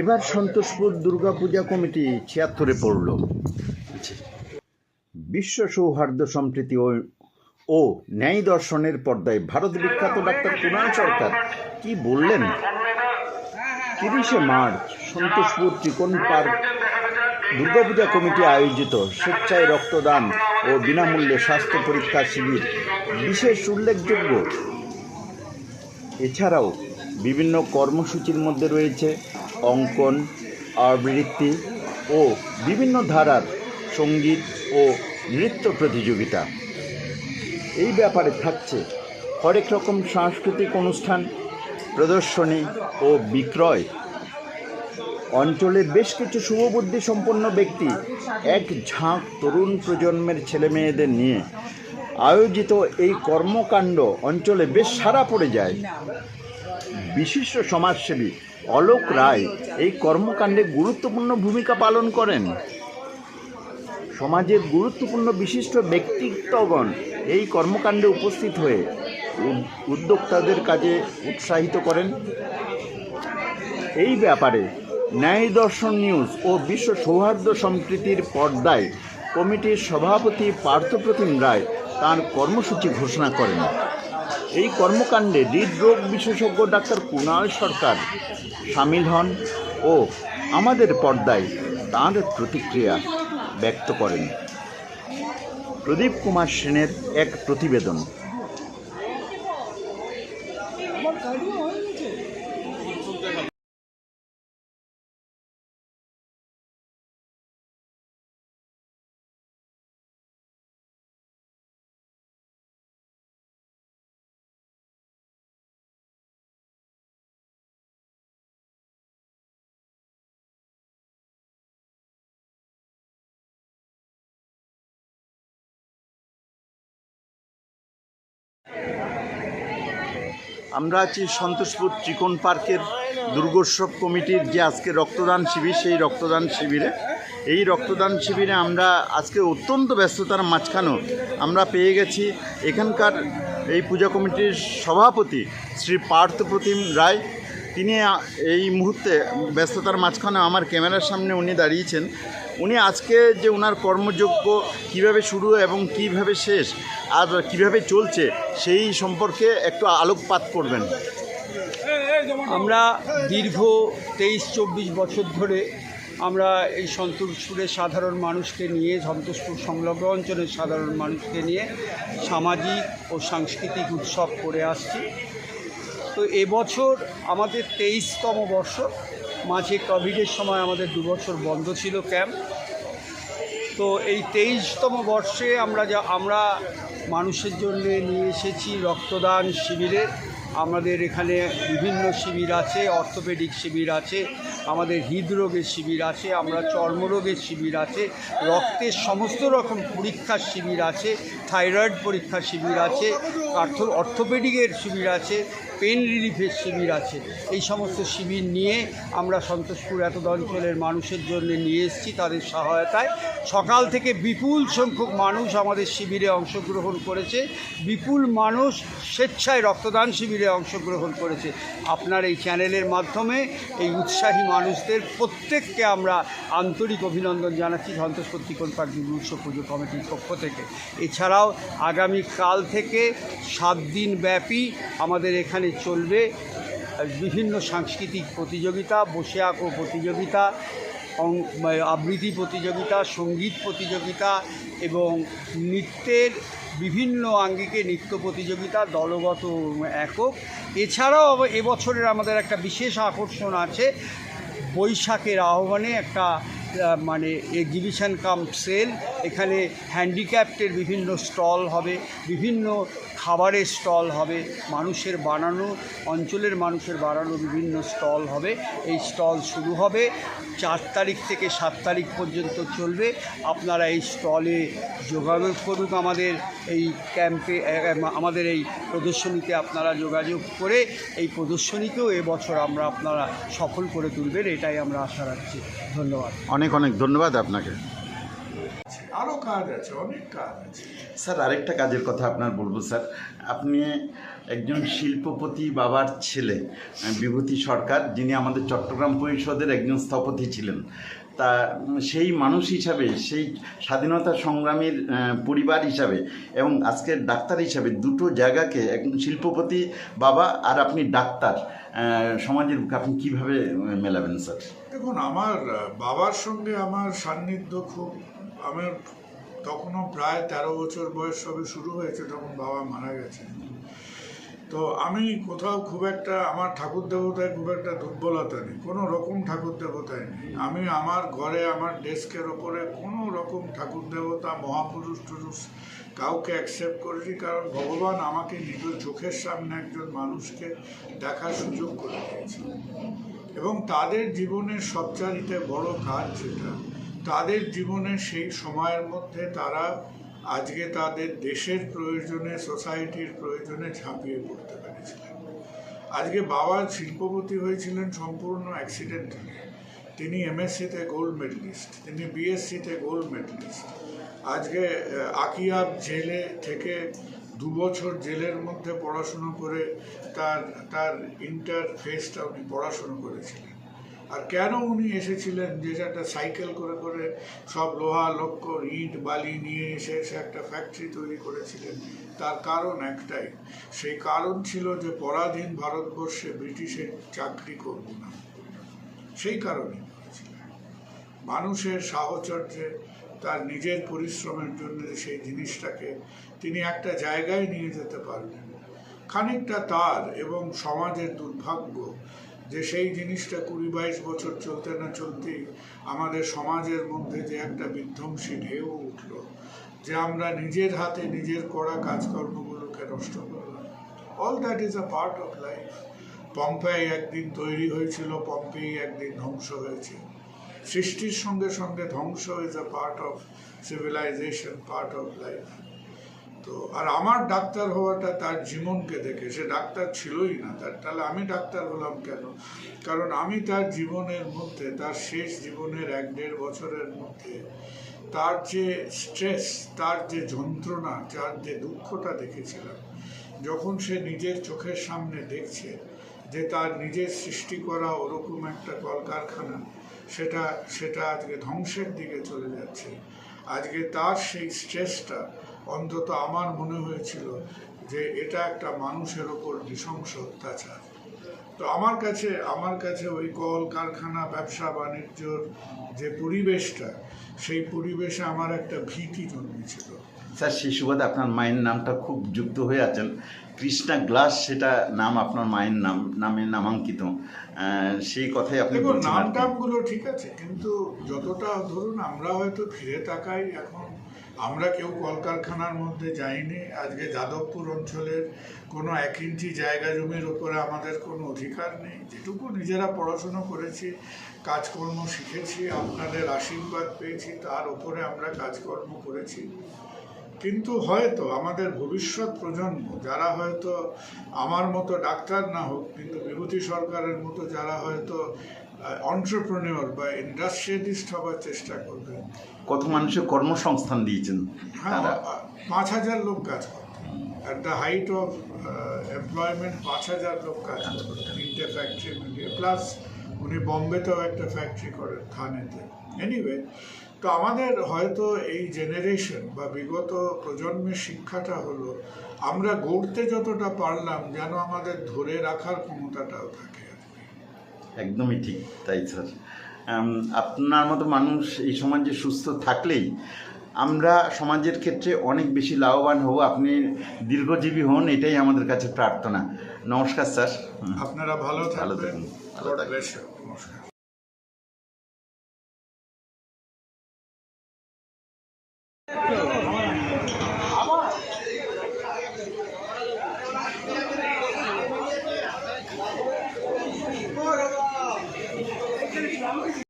এবার সন্তোষপুর দুর্গাপূজা কমিটি ছিয়াত্তরে পড়ল। বিশ্ব সৌহার্দ্য সম্প্রীতি ও ন্যায় দর্শনের পর্দায় ভারত বিখ্যাত ডাক্তার কুণাল সরকার কি বললেন? তিরিশে মার্চ সন্তোষপুর ত্রিকোণ পার্ক দুর্গাপূজা কমিটি আয়োজিত স্বেচ্ছায় রক্তদান ও বিনামূল্যে স্বাস্থ্য পরীক্ষা শিবির। বিশেষ উল্লেখযোগ্য, এছাড়াও বিভিন্ন কর্মসূচির মধ্যে রয়েছে অঙ্কন, আবৃত্তি ও বিভিন্ন ধারার সংগীত ও নৃত্য প্রতিযোগিতা। এই ব্যাপারে থাকছে হরেক রকম সাংস্কৃতিক অনুষ্ঠান, প্রদর্শনী ও বিক্রয়। অঞ্চলের বেশ কিছু শুভবুদ্ধি সম্পন্ন ব্যক্তি এক ঝাঁক তরুণ প্রজন্মের ছেলেমেয়েদের নিয়ে আয়োজিত এই কর্মকাণ্ড অঞ্চলে বেশ সারা পড়ে যায়। বিশিষ্ট সমাজসেবী অলোক রায় এই কর্মকাণ্ডে গুরুত্বপূর্ণ ভূমিকা পালন করেন। সমাজের গুরুত্বপূর্ণ বিশিষ্ট ব্যক্তিত্বগণ এই কর্মকাণ্ডে উপস্থিত হয়ে উদ- উদ্যোক্তাদের কাজে উৎসাহিত করেন। এই ব্যাপারে ন্যায় দর্শন নিউজ ও বিশ্ব সৌহার্দ্য সম্প্রীতির পর্দায় কমিটির সভাপতি পার্থপ্রতিম রায় তার কর্মসূচি ঘোষণা করেন। এই কর্মকাণ্ডে হৃদরোগ বিশেষজ্ঞ ডাক্তার কুণাল সরকার সামিল হন ও আমাদের পর্দায় তাঁর প্রতিক্রিয়া ব্যক্ত করেন। প্রদীপ কুমার সেনের এক প্রতিবেদন। আমরা আছি সন্তোষপুর ত্রিকোণ পার্কের দুর্গোৎসব কমিটির যে আজকে রক্তদান শিবির, সেই রক্তদান শিবিরে। এই রক্তদান শিবিরে আমরা আজকে অত্যন্ত ব্যস্ততার মাঝখানেও আমরা পেয়ে গেছি। এখানকার এই পূজা কমিটির সভাপতি শ্রী পার্থ প্রতিম রায়। তিনি এই মুহূর্তে ব্যস্ততার মাঝখানে আমার ক্যামেরার সামনে উনি দাঁড়িয়েছেন। উনি আজকে যে ওনার কর্মযোগ্য কীভাবে শুরু এবং কীভাবে শেষ আর কীভাবে চলছে, সেই সম্পর্কে একটু আলোকপাত করবেন। আমরা দীর্ঘ তেইশ, চব্বিশ বছর ধরে আমরা এই সন্তোষপুরের সাধারণ মানুষকে নিয়ে সন্তোষপুর সংলগ্ন অঞ্চলের সাধারণ মানুষকে নিয়ে সামাজিক ও সাংস্কৃতিক উৎসব করে আসছি। তো এবছর আমাদের তেইশতম বর্ষ মাঝে কোভিডের সময় আমাদের দু বছর বন্ধ ছিল ক্যাম্প। তো এই তেইশতম বর্ষে আমরা যা, আমরা মানুষের জন্য নিয়ে এসেছি রক্তদান শিবিরে আমাদের এখানে বিভিন্ন শিবির আছে, অর্থোপেডিক শিবির আছে, আমাদের হৃদরোগের শিবির আছে, আমরা চর্মরোগের শিবির আছে, রক্তের সমস্ত রকম পরীক্ষার শিবির আছে, থাইরয়েড পরীক্ষার শিবির আছে অর্থোপেডিকের শিবির আছে পেন রিলিফের শিবির আছে। এই সমস্ত শিবির নিয়ে আমরা সন্তোষপুর এত অঞ্চলের মানুষের জন্য নিয়ে এসেছি তাদের সহায়তায়। সকাল থেকে বিপুল সংখ্যক মানুষ আমাদের শিবিরে অংশগ্রহণ করেছে। বিপুল মানুষ স্বেচ্ছায় রক্তদান শিবিরে অংশগ্রহণ করেছে। আপনার এই চ্যানেলের মাধ্যমে এই উৎসাহী মানুষদের প্রত্যেককে আমরা আন্তরিক অভিনন্দন জানাচ্ছি সন্তোষপুর পার্ক উৎসব পুজো কমিটির পক্ষ থেকে। এছাড়াও আগামী কাল থেকে সাত দিন ব্যাপী আমাদের এখানে চলবে বিভিন্ন সাংস্কৃতিক প্রতিযোগিতা, বসে আঁকো প্রতিযোগিতা আবৃত্তি প্রতিযোগিতা, সংগীত প্রতিযোগিতা এবং নৃত্যের বিভিন্ন আঙ্গিকে নৃত্য প্রতিযোগিতা দলগত একক। এছাড়াও এবছরের আমাদের একটা বিশেষ আকর্ষণ আছে, বৈশাখের আহ্বানে একটা মানে এক্সিবিশন কাম সেল এখানে হ্যান্ডিক্যাপ্টের বিভিন্ন স্টল হবে, বিভিন্ন খাবারের স্টল হবে, মানুষের বানানো, অঞ্চলের মানুষের বানানো বিভিন্ন স্টল হবে। এই স্টল শুরু হবে, চার তারিখ থেকে সাত তারিখ পর্যন্ত চলবে। আপনারা এই স্টলে যোগাযোগ করুন আমাদের এই ক্যাম্পে আমাদের এই প্রদর্শনীতে আপনারা যোগাযোগ করে এই প্রদর্শনীকেও এবছর আমরা আপনারা সফল করে তুলবেন, এটাই আমরা আশা রাখছি। ধন্যবাদ। অনেক অনেক ধন্যবাদ আপনাকে। আরও কাজ আছে অনেক কাজ আছে। স্যার আরেকটা কাজের কথা আপনার বলব স্যার। আপনি একজন শিল্পপতি বাবার ছেলে বিভূতি সরকার যিনি আমাদের চট্টগ্রাম পরিষদের একজন স্থপতি ছিলেন। তা সেই মানুষ হিসাবে সেই স্বাধীনতা সংগ্রামীর পরিবার হিসাবে এবং আজকের ডাক্তার হিসাবে দুটো জায়গাকে একজন শিল্পপতি বাবা আর আপনি ডাক্তার সমাজের বুকে আপনি কীভাবে মেলাবেন স্যার? দেখুন আমার বাবার সঙ্গে আমার সান্নিধ্য খুব আমার তখনও প্রায় তেরো বছর বয়স সবে শুরু হয়েছে তখন বাবা মারা গেছে তো আমি কোথাও খুব একটা, আমার ঠাকুর দেবতায় খুব একটা দুর্বলতা নেই, কোনো রকম ঠাকুর দেবতায় নেই। আমি আমার ঘরে, আমার ডেস্কের ওপরে কোনো রকম ঠাকুর দেবতা, মহাপুরুষ টুরুষ কাউকে অ্যাকসেপ্ট করেছি কারণ ভগবান আমাকে নিজের চোখের সামনে একজন মানুষকে দেখার সুযোগ করে দিয়েছে এবং তাদের জীবনের সবচাইতে বড় কাজ যেটা তাদের জীবনের সেই সময়ের মধ্যে তারা আজকে তাদের দেশের প্রয়োজনে সোসাইটির প্রয়োজনে ঝাঁপিয়ে পড়তে পেরেছিলেন। আজকে বাবা শিল্পপতি হয়েছিলেন সম্পূর্ণ অ্যাক্সিডেন্টালি তিনি এমএসসিতে গোল্ড মেডেলিস্ট তিনি বিএসসিতে গোল্ড মেডেলিস্ট আজকে আকিয়াব জেলে থেকে দু বছর জেলের মধ্যে পড়াশুনো করে তার তার ইন্টার ফেসটা উনি পড়াশুনো করেছিলেন। আর কেন উনি এসেছিলেন? যে একটা সাইকেল করে করে সব লোহা লক্কর ইট, বালি নিয়ে এসে এসে একটা ফ্যাক্টরি তৈরি করেছিলেন। তার কারণ একটাই, সেই কারণ ছিল যে পরাধীন ভারতবর্ষে ব্রিটিশের চাকরি করব না। সেই কারণে মানুষের সাহচর্যে, তার নিজের পরিশ্রমের জন্য সেই জিনিসটাকে তিনি একটা জায়গায় নিয়ে যেতে পারলেন। খানিকটা তার এবং সমাজের দুর্ভাগ্য যে সেই জিনিসটা কুড়ি বাইশ বছর চলতে না চলতেই আমাদের সমাজের মধ্যে যে একটা বিধ্বংসী ঢেউ উঠল, যে আমরা নিজের হাতে নিজের করা কাজকর্মগুলোকে নষ্ট করলাম। All that is a part of life Pompeii একদিন তৈরি হয়েছিল পম্পেই একদিন ধ্বংস হয়েছে। সৃষ্টির সঙ্গে সঙ্গে ধ্বংস is a part of civilization part of life তো, আর আমার ডাক্তার হওয়াটা তার জীবনকে দেখে, সে ডাক্তার ছিলই না তার। তাহলে আমি ডাক্তার হলাম কেন? কারণ আমি তার জীবনের মধ্যে, তার শেষ জীবনের এক দেড় বছরের মধ্যে, তার যে স্ট্রেস, তার যে যন্ত্রণা তার যে দুঃখটা দেখেছিলাম, যখন সে নিজের চোখের সামনে দেখছে যে তার নিজের সৃষ্টি করা ওরকম একটা কলকারখানা, সেটা সেটা আজকে ধ্বংসের দিকে চলে যাচ্ছে। আজকে তার সেই স্ট্রেসটা অন্তত আমার মনে হয়েছিল যে এটা একটা মানুষের ওপর নৃশংস অত্যাচার তো আমার কাছে আমার কাছে ওই কল কারখানা ব্যবসা বাণিজ্যর যে পরিবেশটা সেই পরিবেশে আমার একটা ভীতি জন্মেছিল। স্যার সেই সুবাদে আপনার মায়ের নামটা খুব যুক্ত হয়ে আছেন। কৃষ্ণা গ্লাস সেটা নাম আপনার মায়ের নাম নামে নামাঙ্কিত। সেই কথাই আপনি নাম টামগুলো ঠিক আছে কিন্তু যতটা ধরুন আমরা হয়তো ফিরে তাকাই এখন আমরা কেউ কলকারখানার মধ্যে যাইনি। আজকে যাদবপুর অঞ্চলের কোনো এক ইঞ্চি জায়গা জমির উপরে আমাদের কোনো অধিকার নেই। যেটুকু নিজেরা পড়াশুনো করেছি, কাজকর্ম শিখেছি, আপনাদের আশীর্বাদ পেয়েছি, তার উপরে আমরা কাজকর্ম করেছি। কিন্তু হয়তো আমাদের ভবিষ্যৎ প্রজন্ম, যারা হয়তো আমার মতো ডাক্তার না হোক, কিন্তু বিভূতি সরকারের মতো যারা হয়তো অন্টারপ্রেনিওর বা ইন্ডাস্ট্রিয়ালিস্ট হবার চেষ্টা করবেন। কত মানুষের কর্মসংস্থান দিয়েছেন হ্যাঁ পাঁচ হাজার লোক কাজ করতেন at the height of employment পাঁচ হাজার লোক কাজ করতেন তিনটে ফ্যাক্টরি মিলিয়ে। প্লাস উনি বম্বেতেও একটা ফ্যাক্টরি করেন থানেতে। এনিওয়ে তো আমাদের হয়তো এই জেনারেশন বা বিগত প্রজন্মের শিক্ষাটা হলো আমরা গড়তে যতটা পারলাম যেন আমাদের ধরে রাখার ক্ষমতাটাও থাকে। একদমই ঠিক তাই স্যার আপনার মতো মানুষ এই সমাজে সুস্থ থাকলেই আমরা সমাজের ক্ষেত্রে অনেক বেশি লাভবান হব আপনি দীর্ঘজীবী হন এটাই আমাদের কাছে প্রার্থনা। নমস্কার স্যার আপনারা ভালো ভালো থাকুন। ভালো থাকবেন নমস্কার।